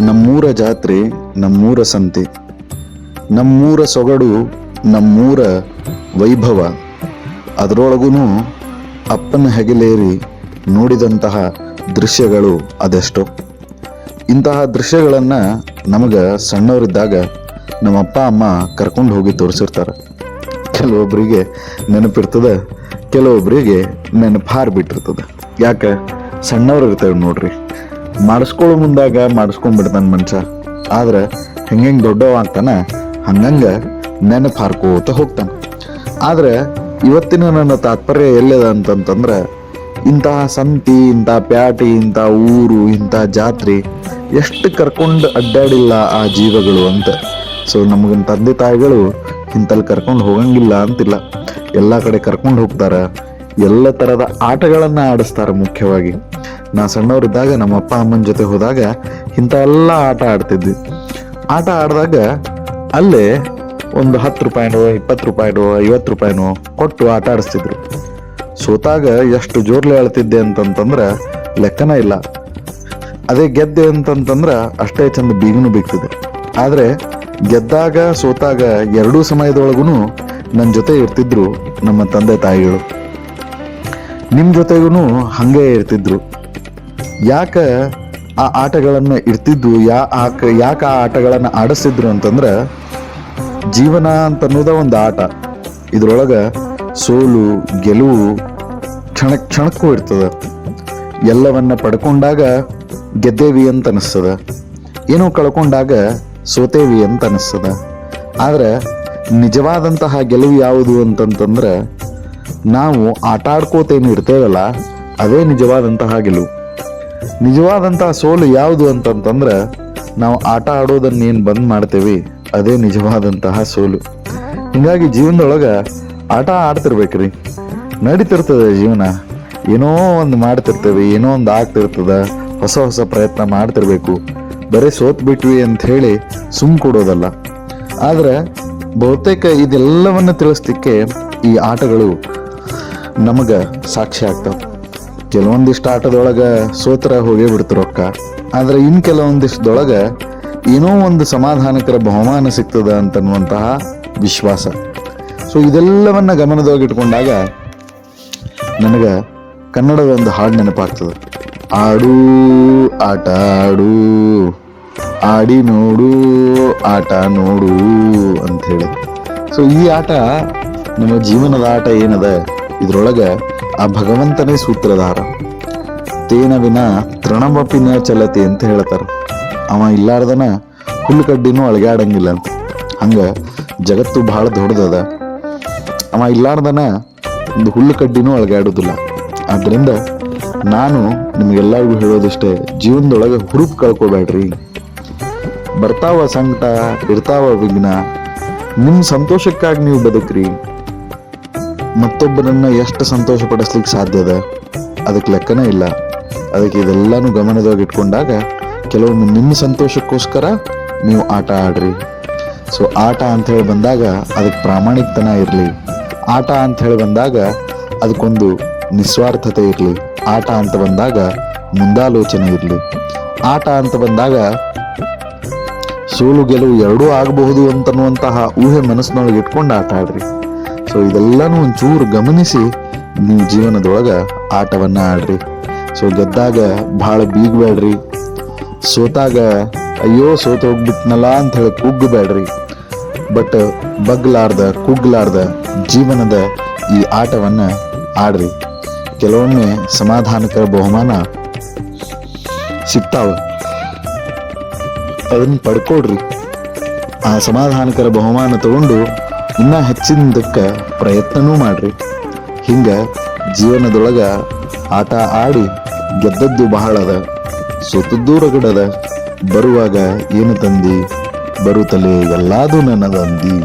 ನಮ್ಮೂರ ಜಾತ್ರೆ, ನಮ್ಮೂರ ಸಂತೆ. ನಮ್ಮೂರ ಸೊಗಡು, ನಮ್ಮೂರ ವೈಭವ. ಅದರೊಳಗೂ ಅಪ್ಪನ ಹೆಗಲೇರಿ ನೋಡಿದಂತಹ ದೃಶ್ಯಗಳು ಅದೆಷ್ಟೋ. ಇಂತಹ ದೃಶ್ಯಗಳನ್ನು ನಮಗೆ ಸಣ್ಣವರಿದ್ದಾಗ ನಮ್ಮ ಅಪ್ಪ ಅಮ್ಮ ಕರ್ಕೊಂಡು ಹೋಗಿ ತೋರಿಸಿರ್ತಾರೆ. ಕೆಲವೊಬ್ಬರಿಗೆ ನೆನಪಿರ್ತದೆ ಕೆಲವೊಬ್ಬರಿಗೆ ನೆನಪು ಹಾರ್ಬಿಟ್ಟಿರ್ತದೆ. ಯಾಕೆ? ಸಣ್ಣವ್ರು ಇರ್ತೇವೆ ನೋಡ್ರಿ. ಮಾಡಿಸ್ಕೊಳ್ಳೋ ಮುಂದಾಗ ಮಾಡಿಸ್ಕೊಂಡ್ಬಿಡ್ತಾನೆ ಮನುಷ್ಯ ಆದ್ರೆ ಹೆಂಗೆ ದೊಡ್ಡವ ಆಗ್ತಾನ, ಹಂಗಂಗೆ ನೆನಪು ಹಾರ್ಕೋತ ಹೋಗ್ತಾನೆ. ಆದ್ರೆ ಇವತ್ತಿನ ನನ್ನ ತಾತ್ಪರ್ಯ ಎಲ್ಲಿದೆ ಅಂತಂತಂದ್ರೆ ಇಂತಹ ಸಂತಿ, ಇಂಥ ಪ್ಯಾಟಿ, ಇಂಥ ಊರು, ಇಂಥ ಜಾತ್ರೆ ಎಷ್ಟು ಕರ್ಕೊಂಡು ಅಡ್ಡಾಡಿಲ್ಲ ಆ ಜೀವಗಳು ಅಂತ. ಸೊ ನಮಗಿನ ತಂದೆ ತಾಯಿಗಳು ಇಂತಲ್ಲಿ ಕರ್ಕೊಂಡು ಹೋಗಂಗಿಲ್ಲ ಅಂತಿಲ್ಲ. ಎಲ್ಲ ಕಡೆ ಕರ್ಕೊಂಡು ಹೋಗ್ತಾರೆ. ಎಲ್ಲ ತರದ ಆಟಗಳನ್ನ ಆಡಿಸ್ತಾರೆ ಮುಖ್ಯವಾಗಿ. ನಾ ಸಣ್ಣವರಿದ್ದಾಗ ನಮ್ಮ ಅಪ್ಪ, ಅಮ್ಮನ ಜೊತೆ ಹೋದಾಗ ಇಂಥ ಎಲ್ಲ ಆಟ ಆಡ್ತಿದ್ವಿ. ಆಟ ಆಡಿದಾಗ ಅಲ್ಲೇ ಒಂದು ಹತ್ತು ರೂಪಾಯಿನೋ, ಇಪ್ಪತ್ತು ರೂಪಾಯಿನೋ, ಐವತ್ತು ರೂಪಾಯಿನೋ ಕೊಟ್ಟು ಆಟ ಆಡಿಸ್ತಿದ್ರು. ಸೋತಾಗ ಎಷ್ಟು ಜೋರ್ಲೆ ಅಳ್ತಿದ್ದೆ ಅಂತಂತಂದ್ರೆ ಲೆಕ್ಕನ ಇಲ್ಲ. ಅದೇ ಗೆದ್ದೆ ಅಂತಂತಂದ್ರೆ ಅಷ್ಟೇ ಚಂದ ಬೀಗನು ಬೀಗ್ತಿದೆ. ಆದ್ರೆ ಗೆದ್ದಾಗ, ಸೋತಾಗ ಎರಡೂ ಸಮಯದೊಳಗೂ ನನ್ನ ಜೊತೆ ಇರ್ತಿದ್ರು ನಮ್ಮ ತಂದೆ ತಾಯಿಗಳು. ನಿಮ್ಮ ಜೊತೆಗೂ ಹಂಗೆ ಇರ್ತಿದ್ರು. ಯಾಕ ಆ ಆಟಗಳನ್ನು ಇರ್ತಿದ್ದು ಯಾ ಆಕ ಯಾಕೆ ಆ ಆಟಗಳನ್ನು ಆಡಿಸ್ತಿದ್ರು ಅಂತಂದ್ರೆ ಜೀವನ ಅಂತ ಅನ್ನೋದ ಒಂದು ಆಟ. ಇದ್ರೊಳಗ ಸೋಲು, ಗೆಲುವು ಕ್ಷಣ ಕ್ಷಣಕ್ಕೂ ಇರ್ತದೆ. ಎಲ್ಲವನ್ನ ಪಡ್ಕೊಂಡಾಗ ಗೆದ್ದೇವಿ ಅಂತ ಅನಿಸ್ತದ. ಏನೋ ಕಳ್ಕೊಂಡಾಗ ಸೋತೇವಿ ಅಂತ ಅನಿಸ್ತದ. ಆದ್ರೆ ನಿಜವಾದಂತಹ ಗೆಲುವು ಯಾವುದು ಅಂತಂತಂದ್ರೆ ನಾವು ಆಟ ಆಡ್ಕೋತೇನು ಇರ್ತೇವಲ್ಲ ಅದೇ ನಿಜವಾದಂತಹ ಗೆಲುವು. ನಿಜವಾದಂತಹ ಸೋಲು ಯಾವುದು ಅಂತಂತಂದ್ರೆ ನಾವು ಆಟ ಆಡೋದನ್ನ ಏನು ಬಂದ್ ಮಾಡ್ತೇವಿ, ಅದೇ ನಿಜವಾದಂತಹ ಸೋಲು. ಹಿಂಗಾಗಿ ಜೀವನದೊಳಗೆ ಆಟ ಆಡ್ತಿರ್ಬೇಕ್ರಿ. ನಡೀತಿರ್ತದೆ ಜೀವನ. ಏನೋ ಒಂದು ಮಾಡ್ತಿರ್ತೇವೆ, ಏನೋ ಒಂದು ಆಗ್ತಿರ್ತದ, ಹೊಸ ಹೊಸ ಪ್ರಯತ್ನ ಮಾಡ್ತಿರ್ಬೇಕು. ಬರೀ ಸೋತ್ ಬಿಟ್ವಿ ಅಂತ ಹೇಳಿ ಸುಮ್ ಕೊಡೋದಲ್ಲ. ಆದ್ರೆ ಬಹುತೇಕ ಇದೆಲ್ಲವನ್ನ ತಿಳಿಸ್ಲಿಕ್ಕೆ ಈ ಆಟಗಳು ನಮಗೆ ಸಾಕ್ಷಿ ಆಗ್ತಾವ. ಕೆಲವೊಂದಿಷ್ಟು ಆಟದೊಳಗ ಸೋತ್ರ ಹೋಗೇ ಬಿಡ್ತು ರೊಕ್ಕ. ಆದ್ರೆ ಇನ್ ಕೆಲವೊಂದಿಷ್ಟದೊಳಗ ಏನೋ ಒಂದು ಸಮಾಧಾನಕರ ಬಹುಮಾನ ಸಿಗ್ತದ ಅಂತನ್ನುವಂತಹ ವಿಶ್ವಾಸ. ಸೊ ಇದೆಲ್ಲವನ್ನ ಗಮನದೊಳಗಿಟ್ಕೊಂಡಾಗ ನನಗ ಕನ್ನಡದ ಒಂದು ಹಾಡು ನೆನಪಾಗ್ತದೆ. ಆಡು, ಆಟ ಆಡು, ಆಡಿ ನೋಡು, ಆಟ ನೋಡು ಅಂತ ಹೇಳಿ. ಸೊ ಈ ಆಟ ನಮ್ಮ ಜೀವನದ ಆಟ ಏನದ? ಇದ್ರೊಳಗ ಆ ಭಗವಂತನೇ ಸೂತ್ರಧಾರ. ತೇನ ವಿನ ತೃಣಮಪಿನ ಚಲತಿ ಅಂತ ಹೇಳ್ತಾರ. ಅವ ಇಲ್ಲಾರ್ದನ ಹುಲ್ಲು ಕಡ್ಡಿನೂ ಅಳಗಾಡಂಗಿಲ್ಲ. ಅಂತ ಹಂಗ ಜಗತ್ತು ಭಾಳ ದೊಡ್ಡದದ. ಅವ ಇಲ್ಲಾರ್ದನ ಒಂದು ಹುಲ್ಲು ಕಡ್ಡಿನೂ ಅಳಗಾಡೋದಿಲ್ಲ. ಆದ್ರಿಂದ ನಾನು ನಿಮ್ಗೆಲ್ಲಾರ್ಗು ಹೇಳೋದಿಷ್ಟೇ, ಜೀವನದೊಳಗೆ ಹುರುಪು ಕಳ್ಕೊಬೇಡ್ರಿ. ಬರ್ತಾವ ಸಂಕಟ, ಇರ್ತಾವ ವಿಘ್ನ ನಿಮ್ಮ ಸಂತೋಷಕ್ಕಾಗಿ ನೀವು ಬದುಕ್ರಿ. ಮತ್ತೊಬ್ಬರನ್ನ ಎಷ್ಟು ಸಂತೋಷ ಪಡಿಸ್ಲಿಕ್ಕೆ ಸಾಧ್ಯದ ಅದಕ್ಕೆ ಲೆಕ್ಕನೇ ಇಲ್ಲ. ಅದಕ್ಕೆ ಇದೆಲ್ಲಾನು ಗಮನದಾಗ ಇಟ್ಕೊಂಡಾಗ ಕೆಲವೊಮ್ಮೆ ನಿಮ್ಮ ಸಂತೋಷಕ್ಕೋಸ್ಕರ ನೀವು ಆಟ ಆಡ್ರಿ. ಸೊ ಆಟ ಅಂತ ಹೇಳಿ ಬಂದಾಗ ಅದಕ್ಕೆ ಪ್ರಾಮಾಣಿಕತನ ಇರಲಿ. ಆಟ ಅಂತ ಹೇಳಿ ಬಂದಾಗ ಅದಕ್ಕೊಂದು ನಿಸ್ವಾರ್ಥತೆ ಇರಲಿ. ಆಟ ಅಂತ ಬಂದಾಗ ಮುಂದಾಲೋಚನೆ ಇರಲಿ. ಆಟ ಅಂತ ಬಂದಾಗ ಸೋಲು ಗೆಲುವು ಎರಡೂ ಆಗಬಹುದು ಅಂತನ್ನುವಂತಹ ಊಹೆ ಮನಸ್ಸಿನೊಳಗೆ ಇಟ್ಕೊಂಡು ಆಟ ಆಡ್ರಿ. ಸೊ ಇದೆಲ್ಲನೂ ಒಂಚೂರು ಗಮನಿಸಿ ನಿಮ್ಮ ಜೀವನದೊಳಗ ಆಟವನ್ನ ಆಡ್ರಿ ಸೊ ಗೆದ್ದಾಗ ಭಾಳ ಬೀಗಬೇಡ್ರಿ. ಸೋತಾಗ ಅಯ್ಯೋ ಸೋತ ಹೋಗ್ಬಿಟ್ನಲ್ಲ ಅಂತ ಹೇಳಿ ಕುಗ್ಗಬೇಡ್ರಿ ಬಟ್ ಬಗ್ಲಾರ್ದ, ಕುಗ್ಲಾರ್ದ ಜೀವನದ ಈ ಆಟವನ್ನ ಆಡ್ರಿ. ಕೆಲವೊಮ್ಮೆ ಸಮಾಧಾನಕರ ಬಹುಮಾನ ಸಿಗ್ತಾವ. ಅದನ್ನು ಪಡ್ಕೊಡ್ರಿ. ಆ ಸಮಾಧಾನಕರ ಬಹುಮಾನ ತಗೊಂಡು ಇನ್ನ ಹೆಚ್ಚಿನದಕ್ಕೆ ಪ್ರಯತ್ನನೂ ಮಾಡ್ರಿ. ಹಿಂಗ ಜೀವನದೊಳಗ ಆಟ ಆಡಿ ಗೆದ್ದದ್ದು ಬಹಳ ಅದ. ಸೋತದ್ದು ರಗಡದ ಬರುವಾಗ ಏನು ತಂದಿ? ಬರುತ್ತಲೇ ಎಲ್ಲಾದು ನನ್ನದಂದಿ.